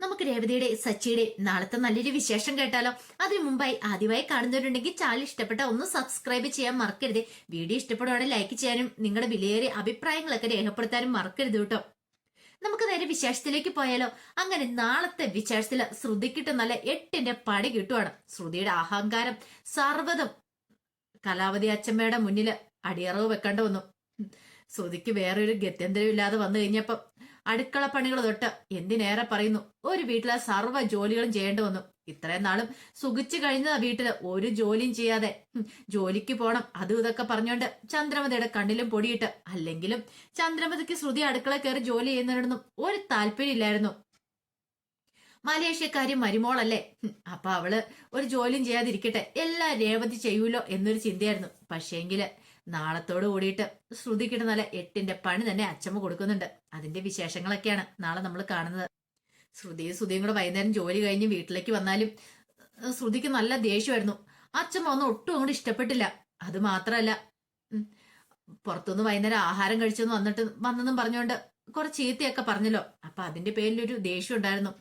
നമുക്ക് രേവതിയുടെ സച്ചിയുടെ നാളത്തെ നല്ലൊരു വിശേഷം കേട്ടാലോ? അതിനു മുമ്പായി ആദ്യമായി കാണുന്നവരുണ്ടെങ്കിൽ ചാനൽ ഇഷ്ടപ്പെട്ട ഒന്ന് സബ്സ്ക്രൈബ് ചെയ്യാൻ മറക്കരുത്. വീഡിയോ ഇഷ്ടപ്പെടുവാണെങ്കിൽ ലൈക്ക് ചെയ്യാനും നിങ്ങളുടെ വിലയേറിയ അഭിപ്രായങ്ങളൊക്കെ രേഖപ്പെടുത്താനും മറക്കരുത് കേട്ടോ. നമുക്ക് നേരെ വിശേഷത്തിലേക്ക് പോയാലോ? അങ്ങനെ നാളത്തെ വിശേഷത്തിൽ ശ്രുതിക്കിട്ട് നല്ല എട്ടിന്റെ പടി കിട്ടുവാണ്. ശ്രുതിയുടെ അഹങ്കാരം സർവതും കലാവതി അച്ഛമ്മയുടെ മുന്നിൽ അടിയറവ് വെക്കേണ്ട വന്നു. ശ്രുതിക്ക് വേറൊരു ഗത്യന്തരം ഇല്ലാതെ വന്നു കഴിഞ്ഞപ്പം അടുക്കള പണികൾ തൊട്ട് എന്തിനേറെ പറയുന്നു? ഒരു വീട്ടിലെ സർവ ജോലികളും ചെയ്യേണ്ടി വന്നു. ഇത്രയും നാളും സുഖിച്ചു കഴിഞ്ഞതാ വീട്ടിൽ. ഒരു ജോലിയും ചെയ്യാതെ. ജോലിക്ക് പോണം. അതും ഇതൊക്കെ പറഞ്ഞുകൊണ്ട് ചന്ദ്രമതിയുടെ കണ്ണിലും പൊടിയിട്ട്. അല്ലെങ്കിലും ചന്ദ്രമതിക്ക് ശ്രുതി അടുക്കള കയറി ജോലി ചെയ്യുന്നതിനൊന്നും ഒരു താല്പര്യമില്ലായിരുന്നു മലേഷ്യക്കാരി മരുമോളല്ലേ? അപ്പൊ അവൾ ഒരു ജോലിയും ചെയ്യാതിരിക്കട്ടെ. എല്ലാം രേവതി ചെയ്യൂലോ എന്നൊരു ചിന്തയായിരുന്നു. പക്ഷേങ്കിൽ നാളത്തോട് കൂടിയിട്ട് ശ്രുതിക്കിട്ട് നല്ല എട്ടിന്റെ പണി തന്നെ അച്ഛമ്മ കൊടുക്കുന്നുണ്ട്. അതിന്റെ വിശേഷങ്ങളൊക്കെയാണ് നാളെ നമ്മൾ കാണുന്നത്. ശ്രുതിയും ശ്രുതിയും കൂടെ വൈകുന്നേരം ജോലി കഴിഞ്ഞ് വീട്ടിലേക്ക് വന്നാലും ശ്രുതിക്ക് നല്ല ദേഷ്യമായിരുന്നു. അച്ഛമ്മ ഒന്നും ഒട്ടും അങ്ങോട്ട് ഇഷ്ടപ്പെട്ടില്ല. അത് മാത്രമല്ല പുറത്തുനിന്ന് വൈകുന്നേരം ആഹാരം കഴിച്ചെന്ന് വന്നിട്ട് വന്നെന്നും പറഞ്ഞുകൊണ്ട് കുറച്ച് ചീത്തയൊക്കെ പറഞ്ഞല്ലോ. അപ്പൊ അതിന്റെ പേരിലൊരു ദേഷ്യം ഉണ്ടായിരുന്നു.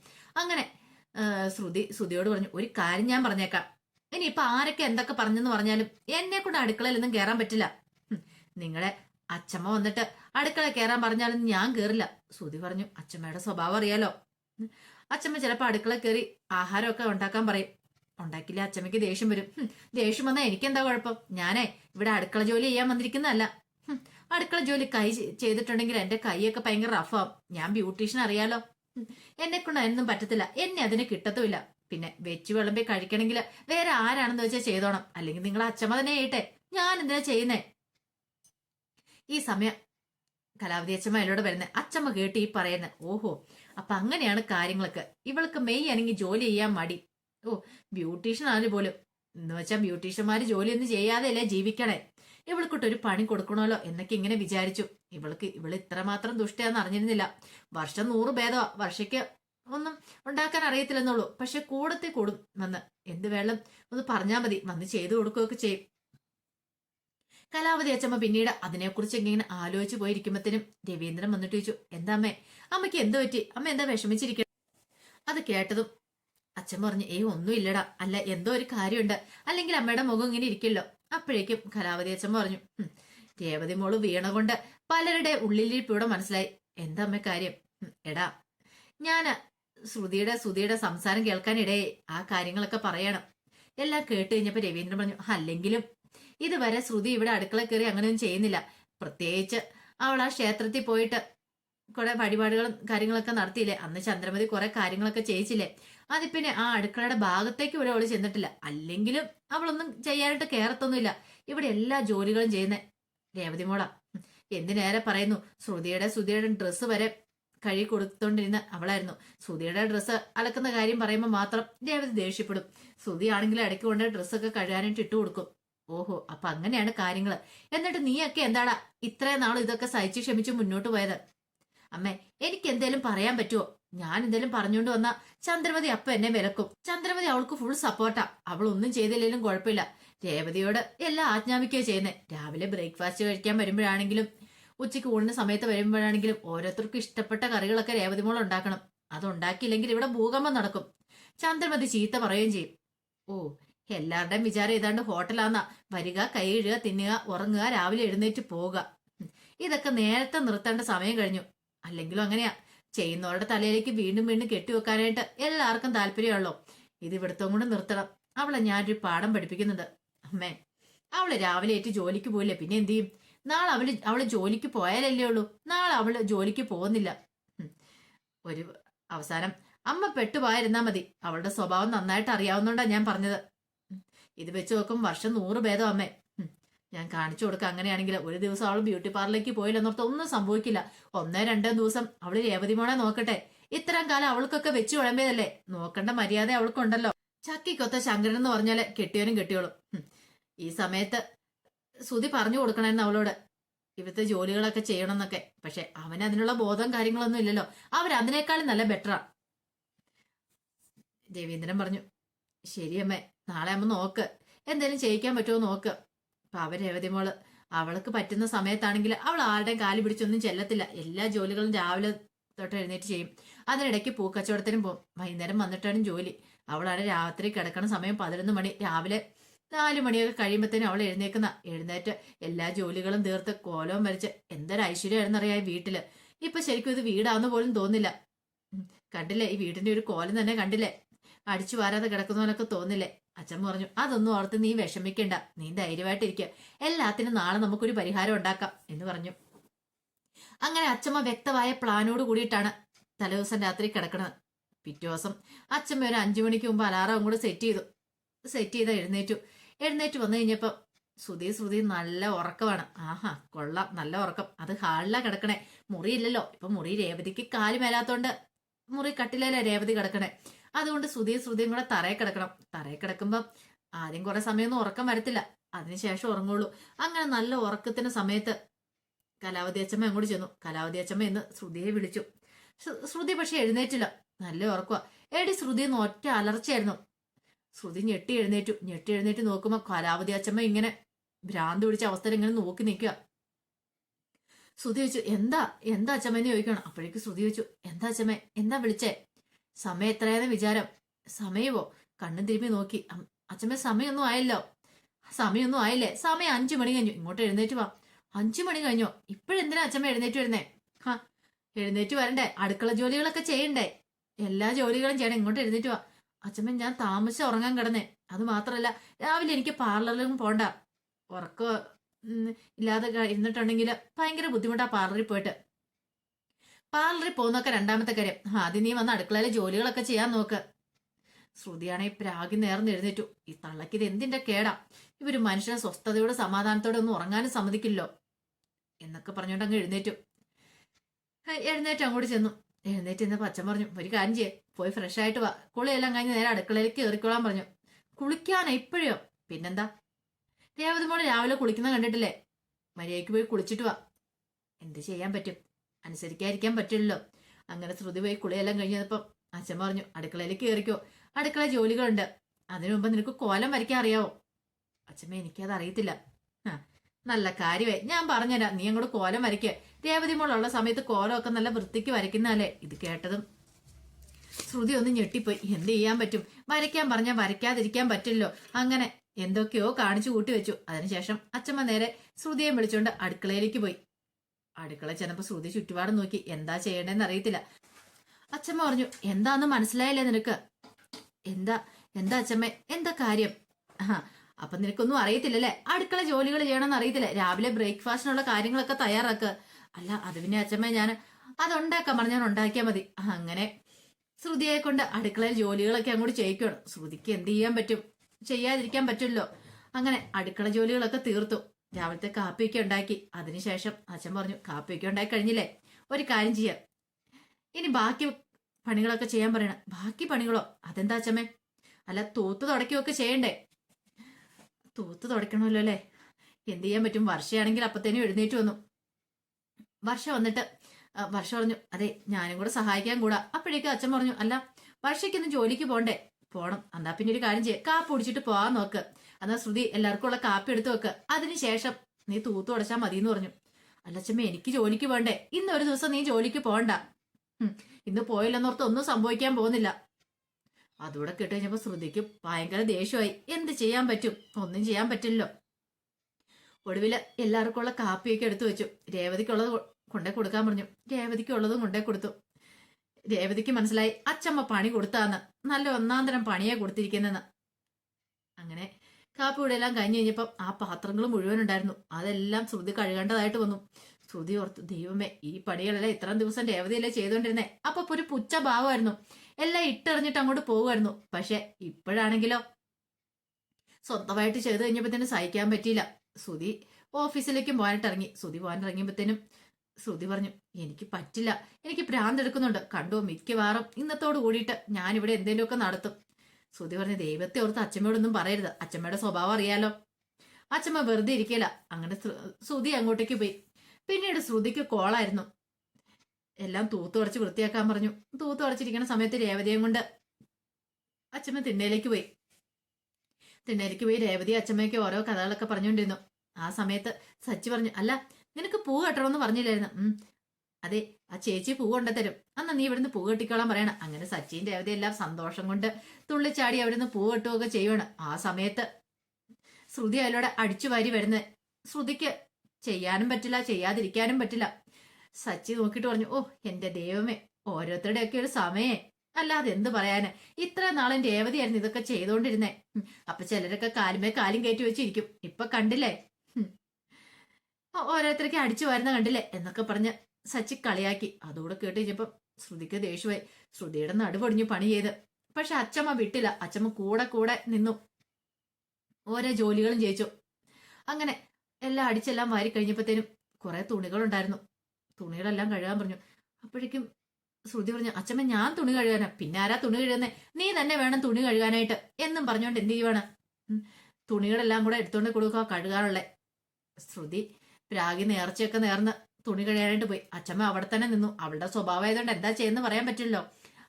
അങ്ങനെ ശ്രുതി ശ്രുതിയോട് പറഞ്ഞു ഒരു കാര്യം ഞാൻ പറഞ്ഞേക്കാം. ഇനിയിപ്പൊ ആരൊക്കെ എന്തൊക്കെ പറഞ്ഞെന്ന് പറഞ്ഞാലും എന്നെ കൊണ്ട് അടുക്കളയിലൊന്നും കയറാൻ പറ്റില്ല. നിങ്ങളെ അച്ചമ്മ വന്നിട്ട് അടുക്കള കയറാൻ പറഞ്ഞാലും ഞാൻ കേറില്ല. സുതി പറഞ്ഞു അച്ചമ്മയുടെ സ്വഭാവം അറിയാലോ. അച്ചമ്മ ചിലപ്പോ അടുക്കള കയറി ആഹാരമൊക്കെ ഉണ്ടാക്കാൻ പറയും. ഉണ്ടാക്കില്ല അച്ചമ്മയ്ക്ക് ദേഷ്യം വരും. ദേഷ്യം വന്നാൽ എനിക്കെന്താ കുഴപ്പം? ഞാനേ ഇവിടെ അടുക്കള ജോലി ചെയ്യാൻ വന്നിരിക്കുന്നതല്ല. അടുക്കള ജോലി കൈ ചെയ്തിട്ടുണ്ടെങ്കിൽ എന്റെ കൈയൊക്കെ ഭയങ്കര റഫാവും ഞാൻ ബ്യൂട്ടീഷ്യൻ അറിയാലോ. എന്നെ കൊണ്ട് അതിനൊന്നും പറ്റത്തില്ല. എന്നെ അതിന് കിട്ടത്തുമില്ല. പിന്നെ വെച്ച് വിളമ്പി കഴിക്കണമെങ്കിൽ വേറെ ആരാണെന്ന് വെച്ചാൽ ചെയ്തോണം. അല്ലെങ്കിൽ നിങ്ങൾ അച്ഛമ്മ തന്നെ ചെയ്യട്ടെ. ഞാൻ എന്തിനാ ചെയ്യുന്നേ? ഈ സമയം കലാവതി അച്ഛമ്മ എന്നോട് വരുന്നത് അച്ഛമ്മ കേട്ട് ഈ പറയുന്നത് ഓഹോ അപ്പൊ അങ്ങനെയാണ് കാര്യങ്ങളൊക്കെ. ഇവൾക്ക് മെയ് അല്ലെങ്കിൽ ജോലി ചെയ്യാൻ മടി. ഓ ബ്യൂട്ടീഷ്യൻ ആണ് പോലും. എന്ന് വെച്ചാൽ ബ്യൂട്ടീഷ്യന്മാര് ജോലിയൊന്നും ചെയ്യാതെയല്ലേ ജീവിക്കണേ? ഇവൾക്കൊട്ട് ഒരു പണി കൊടുക്കണമല്ലോ എന്നൊക്കെ ഇങ്ങനെ വിചാരിച്ചു. ഇവൾക്ക് ഇവൾ ഇത്രമാത്രം ദുഷ്ടയാന്ന് അറിഞ്ഞിരുന്നില്ല. വർഷം നൂറ് ഭേദമാ വർഷയ്ക്ക് ഒന്നും ഉണ്ടാക്കാൻ അറിയത്തില്ലെന്നുള്ളൂ. പക്ഷെ കൂടത്തെ കൂടും. വന്ന് എന്ത് വേണം? ഒന്ന് പറഞ്ഞാൽ മതി. വന്ന് ചെയ്തു കൊടുക്കുകയൊക്കെ ചെയ്യും. കലാവതി അച്ചമ്മ പിന്നീട് അതിനെക്കുറിച്ച് എങ്ങനെ ആലോചിച്ച് പോയിരിക്കുമ്പത്തേനും രവീന്ദ്രൻ വന്നിട്ട് ചോദിച്ചു എന്താ അമ്മേ? അമ്മയ്ക്ക് എന്ത് പറ്റി? അമ്മ എന്താ വിഷമിച്ചിരിക്കണം? അത് കേട്ടതും അച്ഛൻ പറഞ്ഞു ഏ ഒന്നും ഇല്ലടാ. അല്ല എന്തോ ഒരു കാര്യമുണ്ട്. അല്ലെങ്കിൽ അമ്മയുടെ മുഖം ഇങ്ങനെ ഇരിക്കല്ലോ അപ്പോഴേക്കും കലാവതി അച്ഛൻ പറഞ്ഞു "ഹും, രേവതി മോൾ വീണ കൊണ്ട് പലരുടെ ഉള്ളിലിരിപ്പിവിടെ മനസ്സിലായി. എന്താ അമ്മ കാര്യം? എടാ ഞാൻ ശ്രുതിയുടെ ശ്രുതിയുടെ സംസാരം കേൾക്കാനിടയെ ആ കാര്യങ്ങളൊക്കെ പറയണം. എല്ലാം കേട്ട് കഴിഞ്ഞപ്പോ രവീന്ദ്രൻ പറഞ്ഞു അല്ലെങ്കിലും ഇതുവരെ ശ്രുതി ഇവിടെ അടുക്കള കയറി അങ്ങനെയൊന്നും ചെയ്യുന്നില്ല. പ്രത്യേകിച്ച് അവൾ ആ ക്ഷേത്രത്തിൽ പോയിട്ട് കുറെ വഴിപാടുകളും കാര്യങ്ങളൊക്കെ നടത്തിയില്ലേ? അന്ന് ചന്ദ്രമതി കുറെ കാര്യങ്ങളൊക്കെ ചെയ്യിച്ചില്ലേ? അത് പിന്നെ ആ അടുക്കളയുടെ ഭാഗത്തേക്ക് ഇവിടെ അവൾ ചെന്നിട്ടില്ല. അല്ലെങ്കിലും അവളൊന്നും ചെയ്യാനായിട്ട് കയറത്തൊന്നുമില്ല ഇവിടെ എല്ലാ ജോലികളും ചെയ്യുന്നേ രേവതി മോള എന്തിനേറെ പറയുന്നു? ശ്രുതിയുടെ ശ്രുതിയുടെ ഡ്രസ്സ് വരെ കഴുകി കൊടുത്തോണ്ടിരുന്ന അവളായിരുന്നു. സുധിയുടെ ഡ്രസ്സ് അലക്കുന്ന കാര്യം പറയുമ്പോൾ മാത്രം രേവതി ദേഷ്യപ്പെടും. സുധി ആണെങ്കിൽ ഇടയ്ക്ക് കൊണ്ട് ഡ്രസ്സൊക്കെ കഴുകാനായിട്ട് ഇട്ടു കൊടുക്കും. ഓഹോ അപ്പൊ അങ്ങനെയാണ് കാര്യങ്ങൾ എന്നിട്ട് നീയൊക്കെ എന്താടാ ഇത്രയും നാളും ഇതൊക്കെ സഹിച്ചു ക്ഷമിച്ച് മുന്നോട്ട് പോയത്? അമ്മേ എനിക്ക് എന്തേലും പറയാൻ പറ്റുമോ ഞാൻ എന്തേലും പറഞ്ഞുകൊണ്ട് വന്ന ചന്ദ്രമതി അപ്പൊ എന്നെ വിലക്കും. ചന്ദ്രമതി അവൾക്ക് ഫുൾ സപ്പോർട്ടാ അവൾ ഒന്നും ചെയ്തില്ലെങ്കിലും കുഴപ്പമില്ല. രേവതിയോട് എല്ലാം ആജ്ഞാപിക്കുകയോ ചെയ്യുന്നേ. രാവിലെ ബ്രേക്ക്ഫാസ്റ്റ് കഴിക്കാൻ വരുമ്പോഴാണെങ്കിലും ഉച്ചയ്ക്ക് ഊണിന് സമയത്ത് വരുമ്പോഴാണെങ്കിലും ഓരോരുത്തർക്കും ഇഷ്ടപ്പെട്ട കറികളൊക്കെ രേവതി മോൾ ഉണ്ടാക്കണം. അത് ഉണ്ടാക്കിയില്ലെങ്കിൽ ഇവിടെ ഭൂകമ്പം നടക്കും. ചന്ദ്രമതി ചീത്ത പറയുകയും ചെയ്യും. ഓ എല്ലാവരുടെയും വിചാരം ഏതാണ്ട് ഹോട്ടലാന്നാ. വരിക കൈ തിന്നുക ഉറങ്ങുക രാവിലെ എഴുന്നേറ്റ് പോവുക. ഇതൊക്കെ നേരത്തെ നിർത്തേണ്ട സമയം കഴിഞ്ഞു. അല്ലെങ്കിലും അങ്ങനെയാ. ചെയ്യുന്നവരുടെ തലയിലേക്ക് വീണ്ടും വീണ്ടും കെട്ടിവെക്കാനായിട്ട് എല്ലാവർക്കും താല്പര്യമുള്ളൂ. ഇത് ഇവിടുത്തെ കൊണ്ട് നിർത്തണം. അവളെ ഞാനൊരു പാഠം പഠിപ്പിക്കുന്നുണ്ട്. അമ്മേ അവൾ രാവിലെ ഏറ്റ് ജോലിക്ക് പോയില്ലേ? പിന്നെ എന്ത് ചെയ്യും? നാളെ അവൾ അവൾ ജോലിക്ക് പോയാലല്ലേ ഉള്ളൂ. നാളെ അവൾ ജോലിക്ക് പോകുന്നില്ല. ഒരു അവസാനം അമ്മ പെട്ടുപോയിരുന്നാ മതി. അവളുടെ സ്വഭാവം നന്നായിട്ട് അറിയാവുന്നോണ്ടാ ഞാൻ പറഞ്ഞത്. ഇത് വെച്ച് നോക്കും വർഷം നൂറ് ഭേദം അമ്മേ. ഞാൻ കാണിച്ചു കൊടുക്കാം. അങ്ങനെയാണെങ്കിൽ ഒരു ദിവസം അവൾ ബ്യൂട്ടി പാർലറിലേക്ക് പോയില്ലെന്നോർത്ത് ഒന്നും സംഭവിക്കില്ല. ഒന്നോ രണ്ടോ ദിവസം അവൾ രേവതി മോളെ നോക്കട്ടെ. ഇത്രയും കാലം അവൾക്കൊക്കെ വെച്ച് വിളമ്പിയതല്ലേ നോക്കേണ്ട മര്യാദ അവൾക്കുണ്ടല്ലോ. ചക്കിക്കൊത്ത ശങ്കരൻ എന്ന് പറഞ്ഞാൽ കെട്ടിയവനും കെട്ടിയോളും. ഈ സമയത്ത് സുതി പറഞ്ഞു കൊടുക്കണമെന്ന് അവളോട്. ഇവിടുത്തെ ജോലികളൊക്കെ ചെയ്യണം എന്നൊക്കെ പക്ഷെ അവന് അതിനുള്ള ബോധം കാര്യങ്ങളൊന്നും ഇല്ലല്ലോ. അവർ അതിനേക്കാളും നല്ല ബെറ്ററാണ് ദേവീന്ദ്രൻ പറഞ്ഞു ശരിയമ്മേ നാളെ അമ്മ നോക്ക്. എന്തെങ്കിലും ചെയ്യിക്കാൻ പറ്റുമോ നോക്ക്. അപ്പൊ അവ രേവതി മോൾ അവൾക്ക് പറ്റുന്ന സമയത്താണെങ്കിൽ അവൾ ആരുടെയും കാലി പിടിച്ചൊന്നും ചെല്ലത്തില്ല. എല്ലാ ജോലികളും രാവിലെ തൊട്ട് എഴുന്നേറ്റ് ചെയ്യും. അതിനിടയ്ക്ക് പൂക്കച്ചവടത്തിനും പോകും വൈകുന്നേരം വന്നിട്ടാണ് ജോലി. അവളാണ് രാത്രി കിടക്കണ സമയം പതിനൊന്ന് മണി. രാവിലെ നാല് മണിയൊക്കെ കഴിയുമ്പോഴത്തേനും അവൾ എഴുന്നേക്കുന്ന എഴുന്നേറ്റ് എല്ലാ ജോലികളും തീർത്ത് കോലവും വരച്ച് എന്തൊരു ഐശ്വര്യമായിരുന്നറിയാം ഈ വീട്ടിൽ. ഇപ്പൊ ശരിക്കും ഇത് വീടാന്ന് പോലും തോന്നില്ല. കണ്ടില്ലേ? ഈ വീടിന്റെ ഒരു കോലം തന്നെ കണ്ടില്ലേ? അടിച്ചു വാരാതെ കിടക്കുന്നവനൊക്കെ തോന്നില്ലേ? അച്ഛൻ പറഞ്ഞു അതൊന്നും ഓർത്ത് നീ വിഷമിക്കണ്ട. നീ ധൈര്യമായിട്ടിരിക്കുക എല്ലാത്തിനും നാളെ നമുക്കൊരു പരിഹാരം ഉണ്ടാക്കാം എന്ന് പറഞ്ഞു. അങ്ങനെ അച്ഛമ്മ വ്യക്തമായ പ്ലാനോട് കൂടിയിട്ടാണ് തലേദിവസം രാത്രി കിടക്കണത്. പിറ്റേ ദിവസം അച്ഛമ്മ ഒരു അഞ്ചു മണിക്ക് മുമ്പ് അലാറം കൂടെ സെറ്റ് ചെയ്തു. സെറ്റ് ചെയ്ത എഴുന്നേറ്റു. എഴുന്നേറ്റ് വന്നു കഴിഞ്ഞപ്പോ ശ്രുതി ശ്രുതി നല്ല ഉറക്കമാണ്. ആഹാ കൊള്ളാം നല്ല ഉറക്കം. അത് ഹാളിലാ കിടക്കണേ. മുറിയില്ലല്ലോ. ഇപ്പൊ മുറി രേവതിക്ക് കാൽ മേലാത്തോണ്ട് മുറി കട്ടിലല്ലേ രേവതി കിടക്കണേ. അതുകൊണ്ട് ശ്രുതിയും ശ്രുതിയും കൂടെ തറയെ കിടക്കണം. തറയെ കിടക്കുമ്പോ ആദ്യം കുറെ സമയമൊന്നും ഉറക്കം വരത്തില്ല. അതിനുശേഷം ഉറങ്ങുള്ളൂ. അങ്ങനെ നല്ല ഉറക്കത്തിന് സമയത്ത് കലാവതി അച്ചമ്മ അങ്ങോട്ട് ചെന്നു. കലാവതി അച്ഛമ്മ ഇന്ന് ശ്രുതിയെ വിളിച്ചു. ശ്രു- ശ്രുതി പക്ഷെ എഴുന്നേറ്റില്ല. നല്ല ഉറക്കുക എടി ശ്രുതി എന്ന് ഒറ്റ അലർച്ചയായിരുന്നു. ശ്രുതി ഞെട്ടി എഴുന്നേറ്റു. ഞെട്ടി എഴുന്നേറ്റ് നോക്കുമ്പോ കലാവതി അച്ഛമ്മ ഇങ്ങനെ ഭ്രാന്ത് പിടിച്ച അവസ്ഥയിൽ ഇങ്ങനെ നോക്കി നിൽക്കുക. ശ്രുതി ചോദിച്ചു എന്താ? എന്താ അച്ഛമ്മേന്ന് ചോദിക്കണം അപ്പോഴേക്ക് ശ്രുതി ചോദിച്ചു എന്താ അച്ഛമ്മേ എന്താ വിളിച്ചേ? സമയം എത്രയാണെന്ന് വിചാരം. സമയമോ? കണ്ണും തിരുമ്പി നോക്കി. അച്ഛമ്മേ സമയമൊന്നും ആയല്ലോ. സമയമൊന്നും ആയില്ലേ? സമയം അഞ്ചു മണി കഴിഞ്ഞു. ഇങ്ങോട്ട് എഴുന്നേറ്റ് വാ. അഞ്ചു മണി കഴിഞ്ഞോ? ഇപ്പോഴെന്തിനാ അച്ഛമ്മ എഴുന്നേറ്റ് വരുന്നേ? ഹാ എഴുന്നേറ്റ് വരണ്ടേ? അടുക്കള ജോലികളൊക്കെ ചെയ്യണ്ടേ? എല്ലാ ജോലികളും ചെയ്യണം. ഇങ്ങോട്ട് എഴുന്നേറ്റ് വാ. അച്ഛമ്മ ഞാൻ താമസിച്ച് ഉറങ്ങാൻ കിടന്നേ. അത് മാത്രല്ല രാവിലെ എനിക്ക് പാർലറിലും പോണ്ട. ഉറക്കം ഇല്ലാതെ ഇരുന്നിട്ടുണ്ടെങ്കിൽ ഭയങ്കര ബുദ്ധിമുട്ടാ പാർലറിൽ പോയിട്ട്. പാർലറിൽ പോകുന്നൊക്കെ രണ്ടാമത്തെ കാര്യം. ആദ്യം നീ വന്ന് അടുക്കളയിലെ ജോലികളൊക്കെ ചെയ്യാൻ നോക്ക്. ശ്രുതിയാണെ പ്രാഗി നേർന്ന് എഴുന്നേറ്റു. ഈ തള്ളക്കിത് എന്തിന്റെ കേടാ? ഇവർ മനുഷ്യനെ സ്വസ്ഥതയോടെ സമാധാനത്തോടെ ഒന്നും ഉറങ്ങാനും സമ്മതിക്കില്ലോ. എന്നൊക്കെ പറഞ്ഞുകൊണ്ട് അങ്ങ് എഴുന്നേറ്റു. എഴുന്നേറ്റ് അങ്ങോട്ട് ചെന്നു. എഴുന്നേറ്റ് ചെന്നപ്പോ അച്ഛൻ പറഞ്ഞു ഒരു കാര്യം ചെയ്യേ പോയി ഫ്രഷ് ആയിട്ട് വാ. കുളിയെല്ലാം കഴിഞ്ഞ് നേരെ അടുക്കളയിലേക്ക് കയറിക്കോളാൻ പറഞ്ഞു. കുളിക്കാനാ ഇപ്പോഴോ? പിന്നെന്താ? രേവതി മോൾ രാവിലെ കുളിക്കുന്ന കണ്ടിട്ടില്ലേ? മര്യാദയ്ക്ക് പോയി കുളിച്ചിട്ട് വാ. എന്ത് ചെയ്യാൻ പറ്റും? അനുസരിക്കാതിരിക്കാൻ പറ്റില്ലല്ലോ. അങ്ങനെ ശ്രുതി പോയി കുളിയെല്ലാം കഴിഞ്ഞപ്പം അച്ഛൻ പറഞ്ഞു അടുക്കളയിൽ കയറിക്കോ അടുക്കള ജോലികളുണ്ട്. അതിനു മുമ്പ് നിനക്ക് കോലം വരയ്ക്കാൻ അറിയാവോ? അച്ഛമ്മ എനിക്കത് അറിയത്തില്ല നല്ല കാര്യമേ ഞാൻ പറഞ്ഞുതരാം. നീ അങ്ങോട്ട് കോലം വരയ്ക്കുക രേവതി മോളുള്ള സമയത്ത് കോലമൊക്കെ നല്ല വൃത്തിക്ക് വരയ്ക്കുന്നതല്ലേ ഇത് കേട്ടതും ശ്രുതി ഒന്ന് ഞെട്ടിപ്പോയി. എന്ത് ചെയ്യാൻ പറ്റും? വരയ്ക്കാൻ പറഞ്ഞാൽ വരയ്ക്കാതിരിക്കാൻ പറ്റില്ലോ അങ്ങനെ എന്തൊക്കെയോ കാണിച്ചു കൂട്ടി വെച്ചു. അതിനുശേഷം അച്ഛമ്മ നേരെ ശ്രുതിയെ വിളിച്ചുകൊണ്ട് അടുക്കളയിലേക്ക് പോയി. അടുക്കള ചെന്നപ്പോ ശ്രുതി ചുറ്റുപാടും നോക്കി. എന്താ ചെയ്യണ്ടേന്ന് അറിയത്തില്ല. അച്ഛമ്മ പറഞ്ഞു എന്താന്ന് മനസ്സിലായില്ലേ നിനക്ക്? എന്താ? എന്താ അച്ഛമ്മ എന്താ കാര്യം? ആ അപ്പൊ നിനക്കൊന്നും അറിയത്തില്ലല്ലേ? അടുക്കള ജോലികൾ ചെയ്യണമെന്ന് അറിയത്തില്ല. രാവിലെ ബ്രേക്ക്ഫാസ്റ്റിനുള്ള കാര്യങ്ങളൊക്കെ തയ്യാറാക്കുക അല്ല അത് പിന്നെ അച്ഛമ്മ ഞാൻ അതുണ്ടാക്കാൻ പറഞ്ഞാൽ ഉണ്ടാക്കിയാൽ മതി. അങ്ങനെ ശ്രുതിയെ കൊണ്ട് അടുക്കളയിൽ ജോലികളൊക്കെ അങ്ങോട്ട് ചെയ്യിക്കണം ശ്രുതിക്ക് എന്ത് ചെയ്യാൻ പറ്റും? ചെയ്യാതിരിക്കാൻ പറ്റുമല്ലോ. അങ്ങനെ അടുക്കള ജോലികളൊക്കെ തീർത്തു. രാവിലത്തെ കാപ്പിയൊക്കെ ഉണ്ടാക്കി. അതിനുശേഷം അച്ഛൻ പറഞ്ഞു കാപ്പിയൊക്കെ ഉണ്ടാക്കി കഴിഞ്ഞില്ലേ? ഒരു കാര്യം ചെയ്യാം. ഇനി ബാക്കി പണികളൊക്കെ ചെയ്യാൻ പറയണം. ബാക്കി പണികളോ? അതെന്താ അച്ഛമ്മേ? അല്ല തൂത്ത് തുടക്കുകയൊക്കെ ചെയ്യണ്ടേ? തൂത്ത് തുടക്കണമല്ലോ അല്ലേ? എന്ത് ചെയ്യാൻ പറ്റും? വർഷയാണെങ്കിൽ അപ്പത്തേനും എഴുന്നേറ്റ് വന്നു. വർഷ വന്നിട്ട് വർഷം പറഞ്ഞു അതെ ഞാനും കൂടെ സഹായിക്കാൻ കൂടാ. അപ്പോഴേക്കും അച്ഛൻ പറഞ്ഞു അല്ല വർഷയ്ക്കൊന്നും ജോലിക്ക് പോണ്ടേ? പോണം. എന്നാ പിന്നെ ഒരു കാര്യം ചെയ്യ കാപ്പ് കുടിച്ചിട്ട് പോവാൻ നോക്ക്. എന്നാ ശ്രുതി എല്ലാവർക്കും ഉള്ള കാപ്പി എടുത്തു വെക്ക്. അതിനുശേഷം നീ തൂത്തു അടച്ചാൽ മതി എന്ന് പറഞ്ഞു അല്ലച്ചമ്മ എനിക്ക് ജോലിക്ക് പോണ്ടേ? ഇന്ന് ഒരു ദിവസം നീ ജോലിക്ക് പോണ്ട. ഇന്ന് പോയില്ലെന്നോർത്ത് ഒന്നും സംഭവിക്കാൻ പോകുന്നില്ല. അതുകൂടെ കേട്ട് കഴിഞ്ഞപ്പോ ശ്രുതിക്ക് ഭയങ്കര ദേഷ്യമായി. എന്ത് ചെയ്യാൻ പറ്റും? ഒന്നും ചെയ്യാൻ പറ്റില്ലല്ലോ. ഒടുവിൽ എല്ലാവർക്കും ഉള്ള കാപ്പിയൊക്കെ എടുത്തു വെച്ചു. രേവതിക്കുള്ളത് കൊണ്ടേ കൊടുക്കാൻ പറഞ്ഞു. രേവതിക്ക് ഉള്ളതും കൊണ്ടേ കൊടുത്തു. രേവതിക്ക് മനസ്സിലായി അച്ചമ്മ പണി കൊടുത്താന്ന്. നല്ല ഒന്നാന്തരം പണിയെ കൊടുത്തിരിക്കുന്നെന്ന്. അങ്ങനെ കാപ്പിയുടെ എല്ലാം കഴിഞ്ഞ് കഴിഞ്ഞപ്പം ആ പാത്രങ്ങൾ മുഴുവൻ ഉണ്ടായിരുന്നു. അതെല്ലാം ശ്രുതി കഴുകേണ്ടതായിട്ട് വന്നു. ശ്രുതി ഓർത്തു ദൈവമേ ഈ പണികളെല്ലാം ഇത്രയും ദിവസം രേവതിയല്ലേ ചെയ്തോണ്ടിരുന്നേ? അപ്പൊ ഒരു പുച്ച ഭാവമായിരുന്നു എല്ലാം ഇട്ടെറിഞ്ഞിട്ട് അങ്ങോട്ട് പോകുമായിരുന്നു പക്ഷെ ഇപ്പോഴാണെങ്കിലോ? സ്വന്തമായിട്ട് ചെയ്തു കഴിഞ്ഞപ്പോഴത്തേനും സഹിക്കാൻ പറ്റിയില്ല. ശ്രുതി ഓഫീസിലേക്കും പോകാനായിട്ട് ഇറങ്ങി. ശ്രുതി പോകാൻ ഇറങ്ങിയപ്പോഴത്തേനും ശ്രുതി പറഞ്ഞു എനിക്ക് പറ്റില്ല. എനിക്ക് ഭ്രാന്ത് എടുക്കുന്നുണ്ട്. കണ്ടു മിക്കവാറും ഇന്നത്തോട് കൂടിയിട്ട് ഞാനിവിടെ എന്തെങ്കിലുമൊക്കെ നടത്തും. ശ്രുതി പറഞ്ഞു ദൈവത്തെ ഓർത്ത് അച്ഛമ്മയോടൊന്നും പറയരുത്. അച്ഛമ്മയുടെ സ്വഭാവം അറിയാലോ. അച്ഛമ്മ വെറുതെ ഇരിക്കില്ല അങ്ങനെ ശ്രു- ശ്രുതി അങ്ങോട്ടേക്ക് പോയി. പിന്നീട് ശ്രുതിക്ക് കോളായിരുന്നു. എല്ലാം തൂത്തുടച്ച് വൃത്തിയാക്കാൻ പറഞ്ഞു. തൂത്തുടച്ചിരിക്കുന്ന സമയത്ത് രേവതിയും കൊണ്ട് അച്ഛമ്മ തിണ്ണയിലേക്ക് പോയി. തിണ്ണയിലേക്ക് പോയി രേവതി അച്ഛമ്മയ്ക്ക് ഓരോ കഥകളൊക്കെ പറഞ്ഞുകൊണ്ടിരുന്നു. ആ സമയത്ത് സച്ചി പറഞ്ഞു അല്ല നിനക്ക് പൂ കെട്ടണമെന്ന് പറഞ്ഞില്ലായിരുന്നു. ഉം. അതെ ആ ചേച്ചി പൂ കൊണ്ടുതരും. അന്ന് നീ ഇവിടുന്ന് പൂ കെട്ടിക്കോളാൻ പറയണം. അങ്ങനെ സച്ചിൻ രേവതി എല്ലാം സന്തോഷം കൊണ്ട് തുള്ളിച്ചാടി അവിടുന്ന് പൂ കെട്ടുകയൊക്കെ ചെയ്യണം ആ സമയത്ത് ശ്രുതി അതിലൂടെ അടിച്ചു വാരി വരുന്നത്. ശ്രുതിക്ക് ചെയ്യാനും പറ്റില്ല ചെയ്യാതിരിക്കാനും പറ്റില്ല. സച്ചി നോക്കിട്ട് പറഞ്ഞു ഓ എന്റെ ദൈവമേ ഓരോരുത്തരുടെയൊക്കെ ഒരു സമയേ. അല്ലാതെ എന്ത് പറയാന്? ഇത്ര നാളും രേവതിയായിരുന്നു ഇതൊക്കെ ചെയ്തുകൊണ്ടിരുന്നേ. ഉം, അപ്പൊ ചിലരൊക്കെ കാലുമേ കാലും കയറ്റി വെച്ചിരിക്കും. ഇപ്പൊ കണ്ടില്ലേ? ഉം. ഓ- ഓരോരുത്തർക്ക് അടിച്ചു വരുന്ന കണ്ടില്ലേ? എന്നൊക്കെ പറഞ്ഞ് സച്ചി കളിയാക്കി. അതോടെ കേട്ട് കഴിഞ്ഞപ്പം ശ്രുതിക്ക് ദേഷ്യമായി. ശ്രുതിയുടെ നടുപൊടിഞ്ഞു പണി ചെയ്ത്. പക്ഷെ അച്ചമ്മ വിട്ടില്ല. അച്ചമ്മ കൂടെ കൂടെ നിന്നു. ഓരോ ജോലികളും ചെയ്യിച്ചു. അങ്ങനെ എല്ലാം അടിച്ചെല്ലാം വാരി കഴിഞ്ഞപ്പോഴത്തേനും കുറെ തുണികളുണ്ടായിരുന്നു. തുണികളെല്ലാം കഴുകാൻ പറഞ്ഞു. അപ്പോഴേക്കും ശ്രുതി പറഞ്ഞു അച്ഛമ്മ ഞാൻ തുണി കഴുകാനാ. പിന്നെ ആരാ തുണി കഴുകുന്നേ? നീ തന്നെ വേണം തുണി കഴുകാനായിട്ട്. എന്നും പറഞ്ഞുകൊണ്ട് എന്ത് ചെയ്യുവാണ്? തുണികളെല്ലാം കൂടെ എടുത്തുകൊണ്ട് കൊടുക്കുക കഴുകാനുള്ള ശ്രുതി പ്രാഗി നേർച്ചയൊക്കെ നേർന്ന് തുണി കഴിയാനായിട്ട് പോയി. അച്ഛമ്മ അവിടെ തന്നെ നിന്നു. അവളുടെ സ്വഭാവം ആയതുകൊണ്ട് എന്താ ചെയ്യുന്ന പറയാൻ പറ്റില്ലല്ലോ.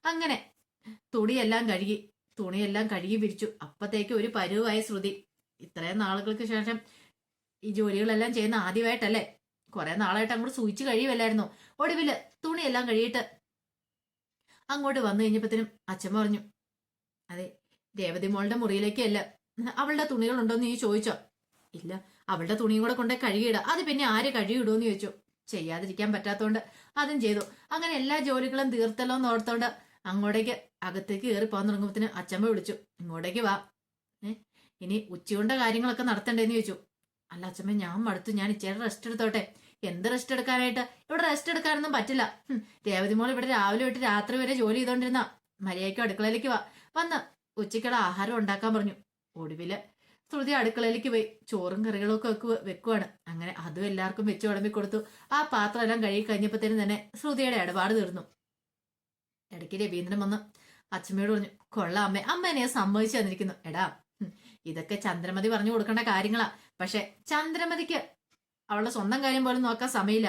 അങ്ങനെ തുണിയെല്ലാം കഴുകി തുണിയെല്ലാം കഴുകി വിരിച്ചു. അപ്പത്തേക്ക് ഒരു പരുവായ ശ്രുതി. ഇത്രയും നാളുകൾക്ക് ശേഷം ഈ ജോലികളെല്ലാം ചെയ്യുന്ന ആദ്യമായിട്ടല്ലേ? കുറെ നാളായിട്ട് അങ്ങോട്ട് സൂചിച്ച് കഴിയുമല്ലായിരുന്നു ഒടുവിൽ തുണിയെല്ലാം കഴിയിട്ട് അങ്ങോട്ട് വന്നു കഴിഞ്ഞപ്പോഴത്തേനും അച്ഛമ്മ പറഞ്ഞു അതെ രേവതി മോളുടെ മുറിയിലേക്കല്ല. അവളുടെ തുണികളുണ്ടോ എന്ന് നീ ചോദിച്ചോ? ഇല്ല അവളുടെ തുണിയും കൂടെ കൊണ്ടേ കഴുകിയിട. അത് പിന്നെ ആര് കഴുകിയിടുമെന്ന് ചോദിച്ചു. ചെയ്യാതിരിക്കാൻ പറ്റാത്തോണ്ട് അതും ചെയ്തു. അങ്ങനെ എല്ലാ ജോലികളും തീർത്തല്ലോ എന്ന് ഓർത്തോണ്ട് അങ്ങോട്ടേക്ക് അകത്തേക്ക് കയറി പോകാൻ തുടങ്ങുമ്പത്തിന് അച്ഛമ്മ വിളിച്ചു. ഇങ്ങോട്ടേക്ക് വാ. ഏ? ഇനി ഉച്ചയുണ്ട കാര്യങ്ങളൊക്കെ നടത്തണ്ടേന്ന് ചോദിച്ചു. അല്ല അച്ഛമ്മ ഞാൻ മടുത്തു. ഞാൻ ഇച്ചേരെ റെസ്റ്റ് എടുത്തോട്ടെ. എന്ത് റെസ്റ്റ് എടുക്കാനായിട്ട്? ഇവിടെ റെസ്റ്റ് എടുക്കാനൊന്നും പറ്റില്ല. രേവതി മോൾ ഇവിടെ രാവിലെ തൊട്ട് രാത്രി വരെ ജോലി ചെയ്തോണ്ടിരുന്ന. മര്യാദയ്ക്ക് അടുക്കളയിലേക്ക് വാ. വന്ന് ഉച്ചയ്ക്കുള്ള ആഹാരം ഉണ്ടാക്കാൻ പറഞ്ഞു. ഒടുവിൽ ശ്രുതി അടുക്കളയിലേക്ക് പോയി. ചോറും കറികളും ഒക്കെ വെക്കു വെക്കുവാണ്. അങ്ങനെ അതും എല്ലാവർക്കും വെച്ച് ഉടമ്പി കൊടുത്തു. ആ പാത്രം എല്ലാം കഴുകി കഴിഞ്ഞപ്പോഴത്തേനും തന്നെ ശ്രുതിയുടെ ഇടപാട് തീർന്നു. ഇടയ്ക്ക് രവീന്ദ്രൻ വന്ന് അച്ഛമ്മയോട് പറഞ്ഞു കൊള്ളാം അമ്മ അമ്മ എന്നെ സമ്മതിച്ചു തന്നിരിക്കുന്നു. എടാ ഇതൊക്കെ ചന്ദ്രമതി പറഞ്ഞു കൊടുക്കേണ്ട കാര്യങ്ങളാ. പക്ഷെ ചന്ദ്രമതിക്ക് അവളുടെ സ്വന്തം കാര്യം പോലും നോക്കാൻ സമയമില്ല.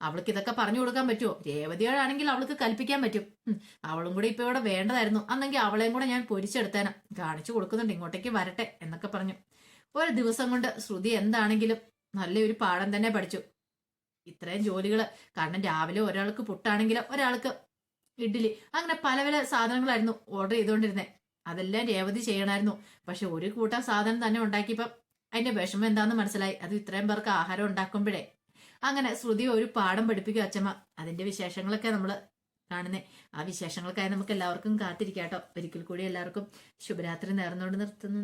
അവൾക്ക് ഇതൊക്കെ പറഞ്ഞു കൊടുക്കാൻ പറ്റുമോ രേവതിയോടാണെങ്കിൽ അവൾക്ക് കൽപ്പിക്കാൻ പറ്റും. അവളും കൂടി ഇപ്പൊ ഇവിടെ വേണ്ടതായിരുന്നു. അന്നെങ്കിൽ അവളെയും കൂടെ ഞാൻ പൊരിച്ചെടുത്തേനെ. കാണിച്ചു കൊടുക്കുന്നുണ്ട്. ഇങ്ങോട്ടേക്ക് വരട്ടെ എന്നൊക്കെ പറഞ്ഞു. ഒരു ദിവസം കൊണ്ട് ശ്രുതി എന്താണെങ്കിലും നല്ലൊരു പാഠം തന്നെ പഠിച്ചു. ഇത്രയും ജോലികൾ കാരണം രാവിലെ ഒരാൾക്ക് പുട്ടാണെങ്കിലും ഒരാൾക്ക് ഇഡ്ഡലി. അങ്ങനെ പല പല സാധനങ്ങളായിരുന്നു ഓർഡർ ചെയ്തുകൊണ്ടിരുന്നത് അതെല്ലാം രേവതി ചെയ്യണമായിരുന്നു പക്ഷെ ഒരു കൂട്ടം സാധനം തന്നെ ഉണ്ടാക്കിയപ്പം അതിന്റെ വിഷമം എന്താണെന്ന് മനസ്സിലായി. അത് ഇത്രയും പേർക്ക് ആഹാരം ഉണ്ടാക്കുമ്പോഴേ. അങ്ങനെ ശ്രുതി ഒരു പാഠം പഠിപ്പിക്കും അച്ഛമ്മ. അതിന്റെ വിശേഷങ്ങളൊക്കെ നമ്മൾ കാണുന്നേ. ആ വിശേഷങ്ങൾക്കായി നമുക്ക് എല്ലാവർക്കും കാത്തിരിക്കാട്ടോ. ഒരിക്കൽ കൂടി എല്ലാവർക്കും ശുഭരാത്രി നേർന്നുകൊണ്ട് നിർത്തുന്നു.